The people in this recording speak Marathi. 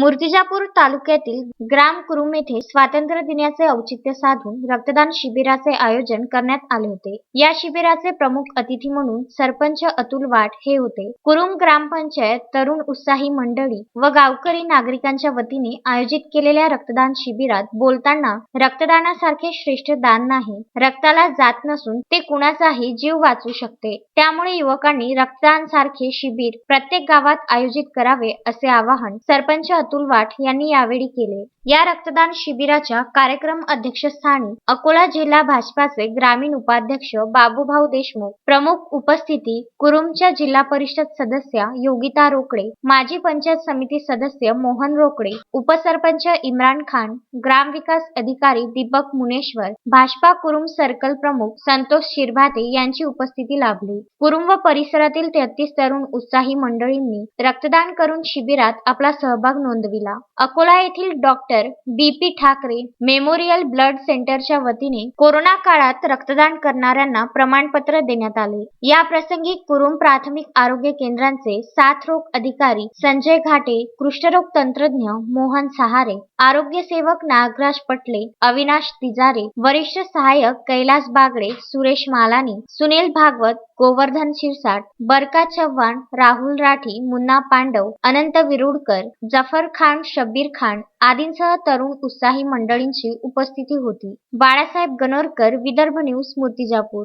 मूर्तिजापूर तालुक्यातील ग्राम कुरुम येथे स्वातंत्र्य दिनाचे औचित्य साधून रक्तदान शिबिराचे आयोजन करण्यात आले होते. या शिबिराचे प्रमुख अतिथी म्हणून सरपंच अतुल वाट हे होते. कुरुम ग्रामपंचायत तरुण उत्साही मंडळी व गावकरी नागरिकांच्या वतीने आयोजित केलेल्या रक्तदान शिबिरात बोलताना रक्तदानासारखे श्रेष्ठ दान नाही रक्ताला जात नसून ते कुणाचाही जीव वाचू शकते. त्यामुळे युवकांनी रक्तदान सारखे शिबिर प्रत्येक गावात आयोजित करावे असे आवाहन सरपंच अतुल वाट यांनी यावेळी केले. या रक्तदान शिबिराच्या कार्यक्रम अध्यक्षस्थानी अकोला जिल्हा भाजपाचे ग्रामीण उपाध्यक्ष बाबूभाऊ देशमुख प्रमुख उपस्थिती कुरुमच्या जिल्हा परिषद सदस्या योगिता रोकडे माजी पंचायत समिती सदस्य मोहन रोकडे उपसरपंच इम्रान खान ग्रामविकास अधिकारी दीपक मुनेश्वर भाजपा कुरुम सर्कल प्रमुख संतोष शिरभाते यांची उपस्थिती लाभली. कुरुम व परिसरातील तेहतीस तरुण उत्साही मंडळींनी रक्तदान करून शिबिरात आपला सहभाग नोंदविला. अकोला येथील doctor B P Thakre memorial blood सेंटरच्या वतीने कोरोना काळात रक्तदान करणाऱ्यांना प्रमाणपत्र देण्यात आले. या प्रसंगी कुरुम प्राथमिक आरोग्य केंद्रांचे साथरोग अधिकारी संजय घाटे कुष्ठरोग तंत्रज्ञ मोहन सहारे आरोग्य सेवक नागराज पटले अविनाश तिजारे वरिष्ठ सहाय्यक कैलास बागडे सुरेश मालानी सुनील भागवत गोवर्धन शिरसाट बरका चव्हाण राहुल राठी मुन्ना पांडव अनंत विरुडकर जफर खान शब्बीर खान आदींसह तरुण उत्साही मंडळींची उपस्थिती होती. बाळासाहेब गणोरकर विदर्भ न्यूज मूर्तिजापूर.